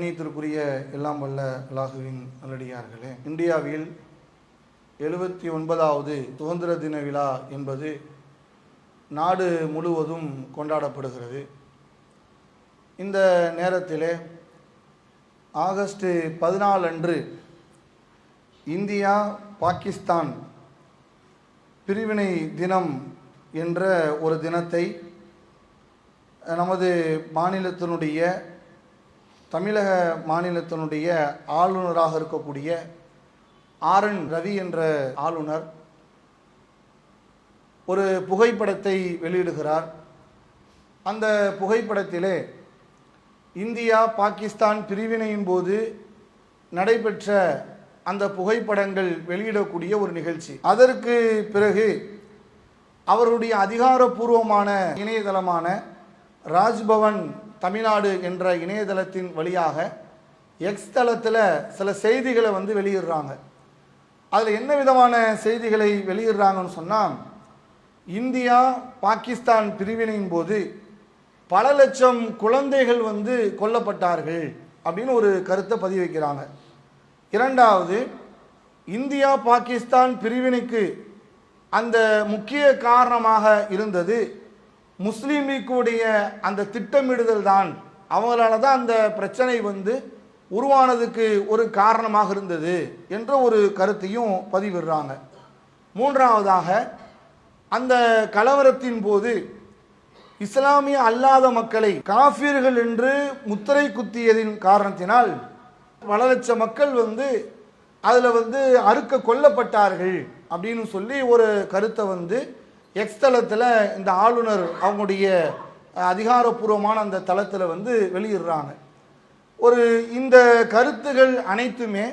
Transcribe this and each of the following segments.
கண்ணியத்திற்குரிய எல்லாம் வல்ல அல்லாஹுவின் நல்லடியார்களே இந்தியாவில் எழுபத்தி ஒன்பதாவது சுதந்திர தின விழா என்பது நாடு முழுவதும் கொண்டாடப்படுகிறது. இந்த நேரத்திலே ஆகஸ்ட் பதினாலு அன்று இந்தியா பாகிஸ்தான் பிரிவினை தினம் என்ற ஒரு தினத்தை நமது மாநிலத்தினுடைய தமிழக மாநிலத்தினுடைய ஆளுநராக இருக்கக்கூடிய ஆர் என் ரவி என்ற ஆளுநர் ஒரு புகைப்படத்தை வெளியிடுகிறார். அந்த புகைப்படத்திலே இந்தியா பாகிஸ்தான் பிரிவினையின் போது நடைபெற்ற அந்த புகைப்படங்கள் வெளியிடக்கூடிய ஒரு நிகழ்ச்சி. அதற்கு பிறகு அவருடைய அதிகாரப்பூர்வமான இணையதளமான ராஜ்பவன் தமிழ்நாடு என்ற இணையதளத்தின் வழியாக எக்ஸ் தளத்தில் சில செய்திகளை வந்து வெளியிடுறாங்க. அதில் என்ன விதமான செய்திகளை வெளியிடுறாங்கன்னு சொன்னால் இந்தியா பாகிஸ்தான் பிரிவினையின் போது பல லட்சம் குழந்தைகள் வந்து கொல்லப்பட்டார்கள் அப்படின்னு ஒரு கருத்தை பதிவு வைக்கிறாங்க. இரண்டாவது இந்தியா பாகிஸ்தான் பிரிவினைக்கு அந்த முக்கிய காரணமாக இருந்தது முஸ்லீம் லீக்குடைய அந்த திட்டமிடுதல் தான் அவங்களால தான் அந்த பிரச்சனை வந்து உருவானதுக்கு ஒரு காரணமாக இருந்தது என்ற ஒரு கருத்தையும் பதிவிடுறாங்க. மூன்றாவதாக அந்த கலவரத்தின் போது இஸ்லாமிய அல்லாத மக்களை காஃபியர்கள் என்று முத்திரை குத்தியதின் காரணத்தினால் பல லட்சம் மக்கள் வந்து அதில் வந்து அறுக்க கொல்லப்பட்டார்கள் அப்படின்னு சொல்லி ஒரு கருத்தை வந்து எக்ஸ் தளத்தில் இந்த ஆளுநர் அவங்களுடைய அதிகாரப்பூர்வமான அந்த தளத்தில் வந்து வெளியிடுறாங்க. ஒரு இந்த கருத்துகள் அனைத்துமே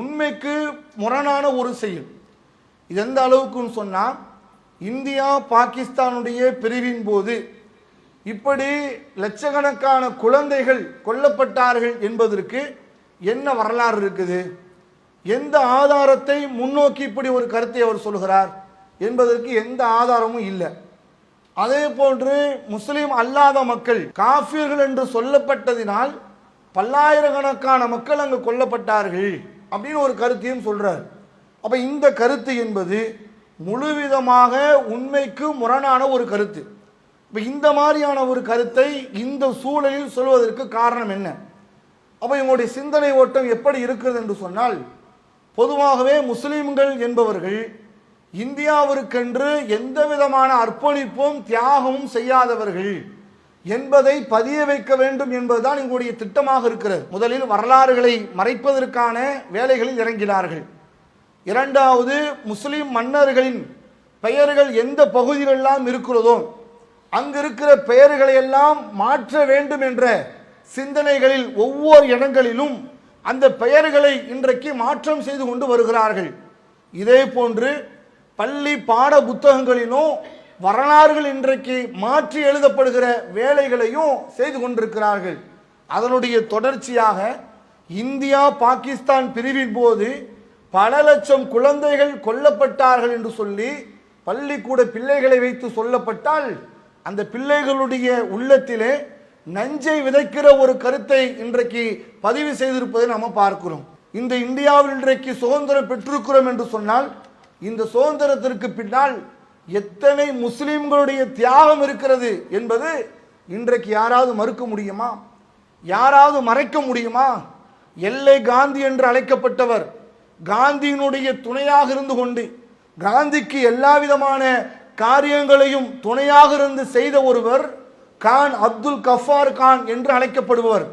உண்மைக்கு முரணான ஒரு செயல். இது எந்த அளவுக்குன்னு சொன்னால் இந்தியா பாகிஸ்தானுடைய பிரிவின் போது இப்படி லட்சக்கணக்கான குழந்தைகள் கொல்லப்பட்டார்கள் என்பதற்கு என்ன வரலாறு இருக்குது? எந்த ஆதாரத்தை முன்னோக்கி இப்படி ஒரு கருத்தை அவர் சொல்கிறார்? என்பதற்கு எந்த ஆதாரமும் இல்லை. அதே போன்று முஸ்லீம் அல்லாத மக்கள் காஃபியர்கள் என்று சொல்லப்பட்டதினால் பல்லாயிரக்கணக்கான மக்கள் அங்கு கொல்லப்பட்டார்கள் அப்படின்னு ஒரு கருத்தையும் சொல்றார். அப்ப இந்த கருத்து என்பது முழுவிதமாக உண்மைக்கு முரணான ஒரு கருத்து. இப்ப இந்த மாதிரியான ஒரு கருத்தை இந்த சூழலில் சொல்வதற்கு காரணம் என்ன? அப்ப இவங்களுடைய சிந்தனை ஓட்டம் எப்படி இருக்கிறது என்று சொன்னால் பொதுவாகவே முஸ்லீம்கள் என்பவர்கள் இந்தியாவிற்கென்று எந்த விதமான அர்ப்பணிப்பும் தியாகமும் செய்யாதவர்கள் என்பதை பதிய வைக்க வேண்டும் என்பதுதான் எங்களுடைய திட்டமாக இருக்கிறது. முதலில் வரலாறுகளை மறைப்பதற்கான வேலைகளில் இறங்கினார்கள். இரண்டாவது முஸ்லிம் மன்னர்களின் பெயர்கள் எந்த பகுதிகளெல்லாம் இருக்கிறதோ அங்கு இருக்கிற பெயர்களை எல்லாம் மாற்ற வேண்டும் என்ற சிந்தனைகளில் ஒவ்வொரு இடங்களிலும் அந்த பெயர்களை இன்றைக்கு மாற்றம் செய்து கொண்டு வருகிறார்கள். இதே போன்று பள்ளி பாட புத்தகங்களிலும் வரலாறுகள் இன்றைக்கு மாற்றி எழுதப்படுகிற வேலைகளையும் செய்து கொண்டிருக்கிறார்கள். அதனுடைய தொடர்ச்சியாக இந்தியா பாகிஸ்தான் பிரிவின் போது பல லட்சம் குழந்தைகள் கொல்லப்பட்டார்கள் என்று சொல்லி பள்ளிக்கூட பிள்ளைகளை வைத்து சொல்லப்பட்டால் அந்த பிள்ளைகளுடைய உள்ளத்திலே நஞ்சை விதைக்கிற ஒரு கருத்தை இன்றைக்கு பதிவு செய்திருப்பதை நாம் பார்க்கிறோம். இந்த இந்தியாவில் இன்றைக்கு சுதந்திரம் பெற்றிருக்கிறோம் என்று சொன்னால் இந்த சுதந்திரத்திற்கு பின்னால் எத்தனை முஸ்லிம்களுடைய தியாகம் இருக்கிறது என்பது இன்றைக்கு யாராவது மறுக்க முடியுமா? யாராவது மறைக்க முடியுமா? எல்லை காந்தி என்று அழைக்கப்பட்டவர் காந்தியினுடைய துணையாக இருந்து கொண்டு காந்திக்கு எல்லா விதமான காரியங்களையும் துணையாக இருந்து செய்த ஒருவர் கான் அப்துல் கஃபார் கான் என்று அழைக்கப்படுபவர்.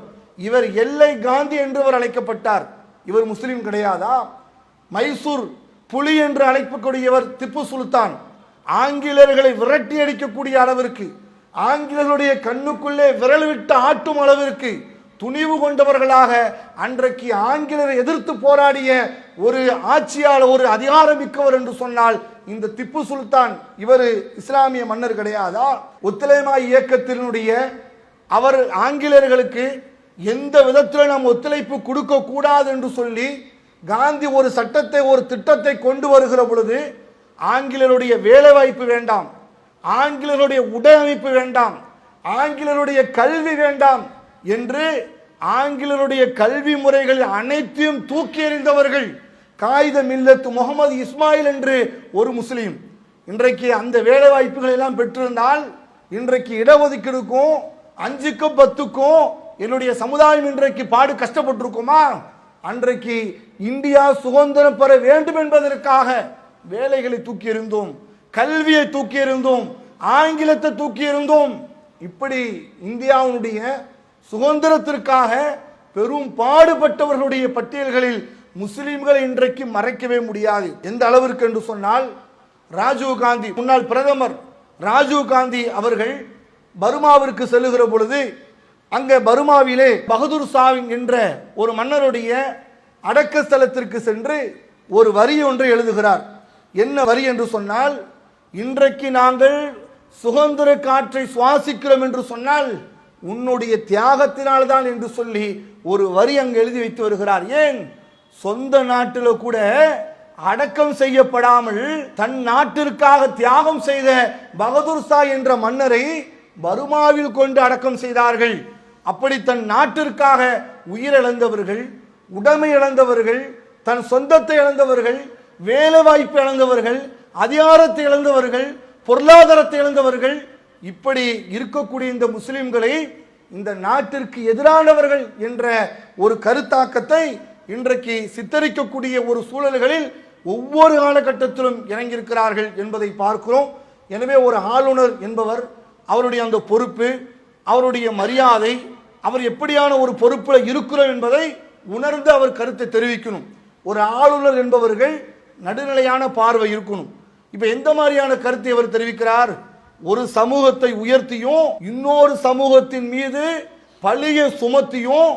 இவர் எல்லை காந்தி என்றவர் அழைக்கப்பட்டார். இவர் முஸ்லீம் கிடையாதா? மைசூர் புலி என்று அழைக்கக்கூடியவர் திப்பு சுல்தான். ஆங்கிலேயர்களை விரட்டி அடிக்கக்கூடிய அளவிற்கு ஆங்கிலேயர்களுடைய கண்ணுக்குள்ளே விரல் விட்டு ஆட்டும் அளவிற்கு துணிவு கொண்டவர்களாக அன்றைக்கு ஆங்கிலரை எதிர்த்து போராடிய ஒரு ஆட்சியாளர் ஒரு அதிகாரம் மிக்கவர் என்று சொன்னால் இந்த திப்பு சுல்தான். இவர் இஸ்லாமிய மன்னர் கிடையாதா? ஒத்துழைமா இயக்கத்தினுடைய அவர் ஆங்கிலேயர்களுக்கு எந்த விதத்தில் நாம் ஒத்துழைப்பு கொடுக்க கூடாது என்று சொல்லி காந்தி ஒரு சட்டத்தை ஒரு திட்டத்தை கொண்டு வருகிற பொழுது ஆங்கிலருடைய வேலை வாய்ப்பு வேண்டாம் ஆங்கிலேயருடைய உடலமைப்பு வேண்டாம் ஆங்கிலருடைய கல்வி வேண்டாம் என்று ஆங்கிலருடைய கல்வி முறைகள் அனைத்தையும் தூக்கி எறிந்தவர்கள் காகித மில்லத்து முகமது இஸ்மாயில் என்று ஒரு முஸ்லீம். இன்றைக்கு அந்த வேலை வாய்ப்புகள் எல்லாம் பெற்றிருந்தால் இன்றைக்கு இடஒதுக்கீடுக்கும் அஞ்சுக்கும் பத்துக்கும் என்னுடைய சமுதாயம் இன்றைக்கு பாடு கஷ்டப்பட்டிருக்குமா? அன்றைக்கு இந்தியா சுதந்திரம் பெற வேண்டும் என்பதற்காக வேலைகளை தூக்கி இருந்தோம் கல்வியை தூக்கி இருந்தோம் ஆங்கிலத்தை தூக்கி இருந்தோம் இப்படி இந்தியாவுடைய சுதந்திரத்திற்காக பெரும் பாடுபட்டவர்களுடைய பட்டியல்களில் முஸ்லிம்களை இன்றைக்கு மறைக்கவே முடியாது. எந்த அளவிற்கு என்று சொன்னால் ராஜீவ் காந்தி முன்னாள் பிரதமர் ராஜீவ் காந்தி அவர்கள் பர்மாவிற்கு செல்லுகிற பொழுது அங்கே பர்மாவிலே பகதூர் ஷாவின் என்ற ஒரு மன்னருடைய அடக்க ஸ்தலத்திற்கு சென்று ஒரு வரி ஒன்று எழுதுகிறார். என்ன வரி என்று சொன்னால் இன்றைக்கு நாங்கள் சுதந்திர காற்றை சுவாசிக்கிறோம் என்று சொன்னால் உன்னுடைய தியாகத்தினால்தான் என்று சொல்லி ஒரு வரி அங்கு எழுதி வைத்து வருகிறார். ஏன்? சொந்த நாட்டில் கூட அடக்கம் செய்யப்படாமல் தன் நாட்டிற்காக தியாகம் செய்த பகதூர் ஷா என்ற மன்னரை பருமாவில் கொண்டு அடக்கம் செய்தார்கள். அப்படி தன் நாட்டிற்காக உயிரிழந்தவர்கள் உடமை இழந்தவர்கள் தன் சொந்தத்தை இழந்தவர்கள் வேலை வாய்ப்பு இழந்தவர்கள் அதிகாரத்தை இழந்தவர்கள் பொருளாதாரத்தை இழந்தவர்கள் இப்படி இருக்கக்கூடிய இந்த முஸ்லிம்களை இந்த நாட்டிற்கு எதிரானவர்கள் என்ற ஒரு கருத்தாக்கத்தை இன்றைக்கு சித்தரிக்கக்கூடிய ஒரு சூழல்களில் ஒவ்வொரு காலகட்டத்திலும் இறங்கியிருக்கிறார்கள் என்பதை பார்க்கிறோம். எனவே ஒரு ஆளுநர் என்பவர் அவருடைய அந்த பொறுப்பு அவருடைய மரியாதை அவர் எப்படியான ஒரு பொறுப்பில் இருக்கிறோம் என்பதை உணர்ந்து அவர் கருத்தை தெரிவிக்கணும். ஒரு ஆளுநர் என்பவர்கள் நடுநிலையான பார்வை இருக்கணும். இப்போ எந்த மாதிரியான கருத்தை அவர் தெரிவிக்கிறார்? ஒரு சமூகத்தை உயர்த்தியும் இன்னொரு சமூகத்தின் மீது பழியை சுமத்தியும்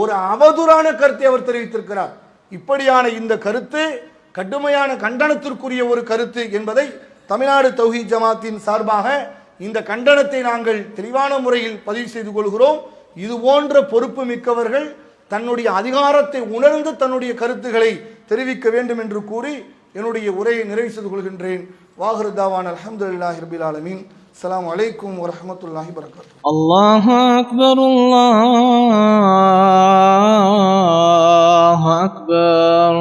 ஒரு அவதூறான கருத்தை அவர் தெரிவித்திருக்கிறார். இப்படியான இந்த கருத்து கடுமையான கண்டனத்திற்குரிய ஒரு கருத்து என்பதை தமிழ்நாடு தௌஹி ஜமாத்தின் சார்பாக இந்த கண்டனத்தை நாங்கள் தெளிவான முறையில் பதிவு செய்து கொள்கிறோம். இது போன்ற பொறுப்பு மிக்கவர்கள் தன்னுடைய அதிகாரத்தை உணர்ந்து தன்னுடைய கருத்துக்களை தெரிவிக்க வேண்டும் என்று கூறி என்னுடைய உரையை நிறைவு செய்து கொள்கின்றேன். வாகருதாவான் அலமதுல்லாஹி ரபில் ஆலமீன். அலாம் வலைக்கும் வரமத்துல்லாஹி வரகாத் அல்லாஹ் அக்பர் அல்லாஹ் அக்பர்.